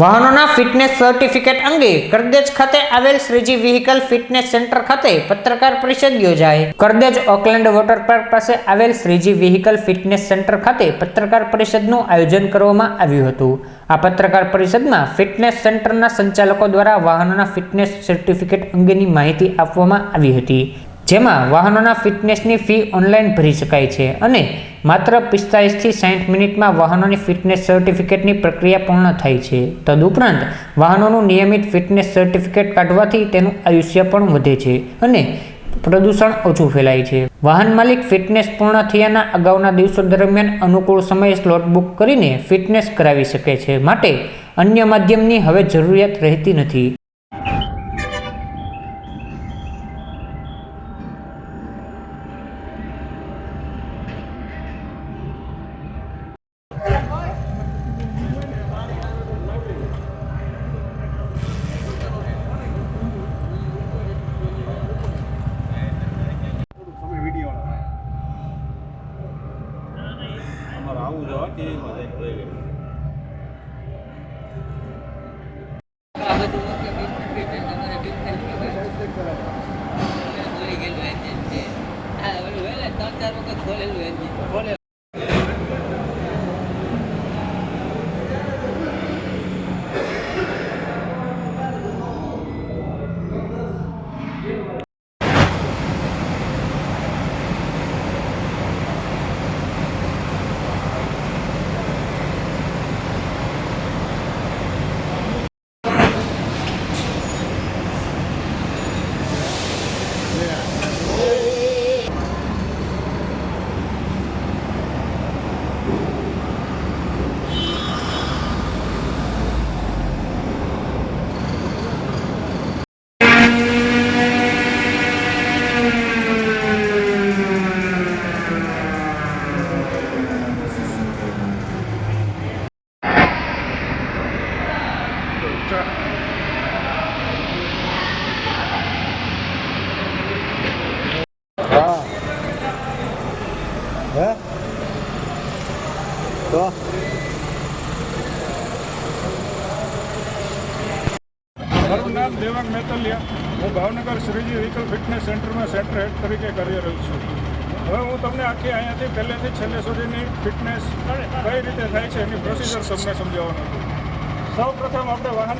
વાહનોના fitness certificate અંગે કરદેજ ખાતે આવેલ શ્રીજી વ્હીકલ ફિટનેસ સેન્ટર ખાતે પત્રકાર પરિષદ યોજાઈ. કરદેજ ઓકલેન્ડ વોટર પાર્ક પાસે આવેલ શ્રીજી વ્હીકલ ફિટનેસ સેન્ટર ખાતે પત્રકાર પરિષદનું આયોજન કરવામાં આવ્યું હતું. આ પત્રકાર પરિષદમાં ફિટનેસ સેન્ટરના સંચાલકો દ્વારા વાહનોના ફિટનેસ સર્ટિફિકેટ અંગેની માહિતી આપવામાં આવી હતી. જેમાં વાહનોના ફિટનેસની ફી ઓનલાઈન ભરી શકાય છે અને માત્ર પિસ્તાળીસથી સાઠ મિનિટમાં વાહનોની ફિટનેસ સર્ટિફિકેટની પ્રક્રિયા પૂર્ણ થાય છે. તદુપરાંત, વાહનોનું નિયમિત ફિટનેસ સર્ટિફિકેટ કાઢવાથી તેનું આયુષ્ય પણ વધે છે અને પ્રદૂષણ ઓછું ફેલાય છે. વાહન માલિક ફિટનેસ પૂર્ણ થયાના અગાઉના દિવસો દરમિયાન અનુકૂળ સમયે સ્લોટ બુક કરીને ફિટનેસ કરાવી શકે છે. માટે અન્ય માધ્યમની હવે જરૂરિયાત રહેતી નથી. અમારે આવું જો ટીવીમાં જઈને જોઈ લેવું તમારે ત્રણ ચાર વખત ખોલેલું એન્જિન ખોલે હે? તો? મારું નામ દેવાંગ મેતલિયા. હું ભાવનગર શ્રીજી વ્હીકલ ફિટનેસ સેન્ટરમાં સેન્ટર હેડ તરીકે કાર્યરત છું. હવે હું તમને આખી અહીંયાથી પહેલેથી છેલ્લે સુધીની ફિટનેસ કઈ રીતે થાય છે એની પ્રોસિજર તમને સમજાવવાનું છું. સૌ પ્રથમ આપણે વાહન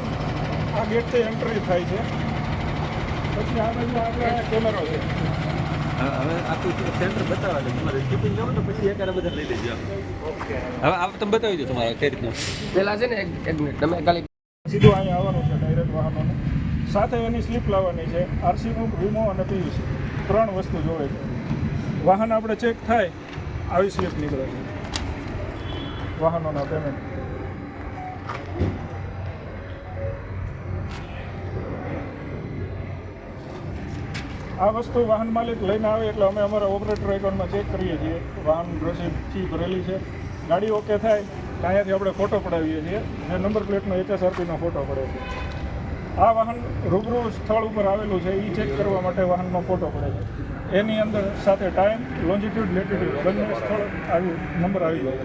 આ ગેટથી એન્ટ્રી થાય છે. પછી આ બાજુ આપણે કેમેરો છે. હવે આખું સેન્ટર બતાવવા દે. તમારે શિપિંગ જાવ ને પછી એકારે બધા લઈ લેજો ઓકે. હવે આ તમે બતાવી દો તમારા કઈ રીતનું. પેલા છે ને એક એક મિનિટ તમે ખાલી સીધું અહીંયા આવવાનું છે ડાયરેક્ટ વાહનોને. સાથે એની સ્લીપ લાવવાની છે આરસી બુક વીમો અને પીવીસી ત્રણ વસ્તુ જોવે છે. વાહન આપણે ચેક થાય આવી સ્લીપ નીકળે છે. વાહનોના પેમેન્ટ આ વસ્તુ વાહન માલિક લઈને આવે એટલે અમે અમારા ઓપરેટર એકાઉન્ટમાં ચેક કરીએ છીએ. વાહન રસીદ ફી ભરેલી છે. ગાડી ઓકે થાય અહીંયાથી આપણે ફોટો પડાવીએ છીએ. જે નંબર પ્લેટનો એચએસઆરપીનો ફોટો પડે છે. આ વાહન રૂબરૂ સ્થળ ઉપર આવેલું છે. એ ચેક કરવા માટે વાહનનો ફોટો પડે છે. એની અંદર સાથે ટાઈમ લોન્જિટ્યુડ લેટિટ્યુડ બંને સ્થળ આવી નંબર આવી જાય.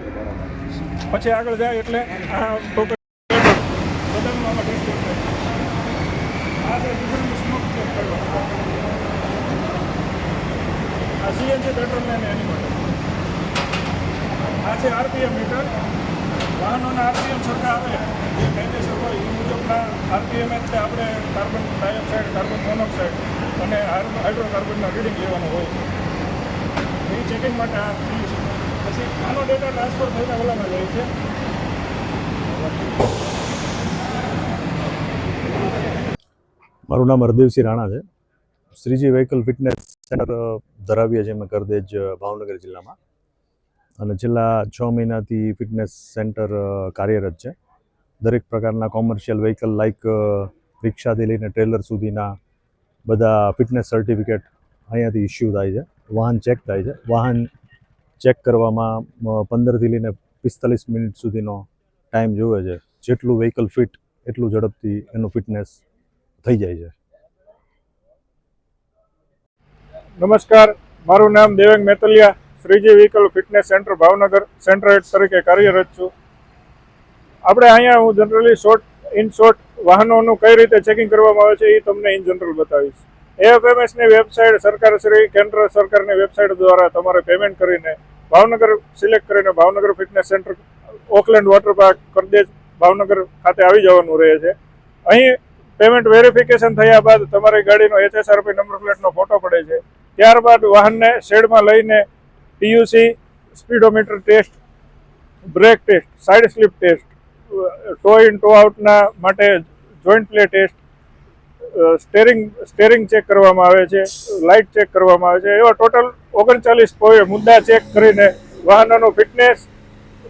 પછી આગળ જાય એટલે આ ટોકન બધાનું આમાં ડિસ્પ્લે થાય છે. આ છે ડીઝલની સ્મોક ચેક કરવા આ સીએનજી એની માટે. આ છે આરપીએમ મીટર. વાહનોના આરપીએમ સરખા આવે. જે કાયદેસર હોય એ મુજબના આરપીએમ એટલે આપણે કાર્બન ડાયોક્સાઇડ, કાર્બન મોનોક્સાઇડ અને હાઇડ્રોકાર્બનના રીડિંગ લેવાનું હોય. એ ચેકિંગ માટે આ ફ્રી છે. પછી આનો ડેટા ટ્રાન્સફર થઈને ઓલામાં જાય છે. મારું નામ હરદેવસિંહ રાણા છે. શ્રીજી વ્હીકલ ફિટનેસ સેન્ટર ધરાવીએ છીએ અમે કરદેજ ભાવનગર જિલ્લામાં. અને છેલ્લા છ મહિનાથી ફિટનેસ સેન્ટર કાર્યરત છે. દરેક પ્રકારના કોમર્શિયલ વ્હીકલ લાઇક રિક્ષાથી લઈને ટ્રેલર સુધીના બધા ફિટનેસ સર્ટિફિકેટ અહીંયાથી ઇસ્યુ થાય છે. વાહન ચેક થાય છે. વાહન ચેક કરવામાં પંદરથી લઈને પિસ્તાલીસ મિનિટ સુધીનો ટાઈમ જોવે છે. જેટલું વ્હીકલ ફિટ, એટલું ઝડપથી એનું ફિટનેસ થઈ જાય છે. નમસ્કાર. મારું નામ Devang Metaliya, Shreeji vehicle fitness centre Bhavnagar centre head તરીકે કાર્યરત છું. આપણે અહીંયા હું જનરલી શોર્ટ ઇન શોર્ટ વાહનોનું કઈ રીતે ચેકિંગ કરવામાં આવે છે એ તમને ઇન જનરલ બતાવીશ. એએફએમએસની વેબસાઇટ સરકાર શ્રી, કેન્દ્ર સરકારની વેબસાઇટ દ્વારા તમારે પેમેન્ટ કરીને ભાવનગર સિલેક્ટ કરીને Bhavnagar fitness centre Oakland water park કરદેશ Bhavnagar ખાતે આવી જવાનું રહે છે. અહીં પેમેન્ટ વેરિફિકેશન થયા બાદ તમારી ગાડીનો એચએસઆરપી નંબર પ્લેટનો ફોટો પડે છે. ત્યારબાદ વાહનને શેડમાં લઈને PUC speedometer test, brake test, side slip test toe in toe આઉટના માટે joint play test steering steering check કરવામાં આવે છે, લાઇટ ચેક કરવામાં આવે છે, એવા ટોટલ ઓગણચાલીસ મુદ્દા ચેક કરીને વાહનોનું ફિટનેસ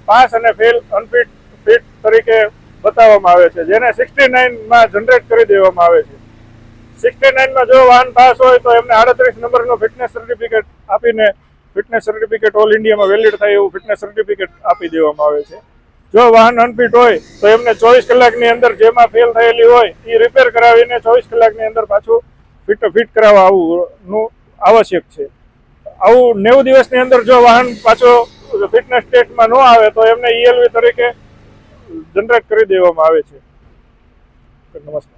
પાસ અને ફેલ અનફિટ, ફિટ તરીકે બતાવવામાં આવે છે, જેને સિક્સટી નાઇનમાં જનરેટ કરી દેવામાં આવે છે. સિક્સટી નાઇનમાં જો વાહન પાસ હોય તો એમને આડત્રીસ નંબરનો ફિટનેસ સર્ટિફિકેટ આપીને ફિટનેસ સર્ટિફિકેટ ઓલ ઇન્ડિયામાં વેલિડ થાય એવું ફિટનેસ સર્ટિફિકેટ આપી દેવામાં આવે છે. જો વાહન અનફિટ હોય તો એમને ચોવીસ કલાકની અંદર જેમાં ફેલ થયેલી હોય એ રિપેર કરાવીને ચોવીસ કલાકની અંદર પાછું ફિટ ફિટ કરાવવા આવવાનું આવશ્યક છે. આવું નેવું દિવસની અંદર જો વાહન પાછો ફિટનેસ ટેસ્ટમાં ન આવે તો એમને ઈએલવી તરીકે જનરેટ કરી દેવામાં આવે છે. નમસ્કાર.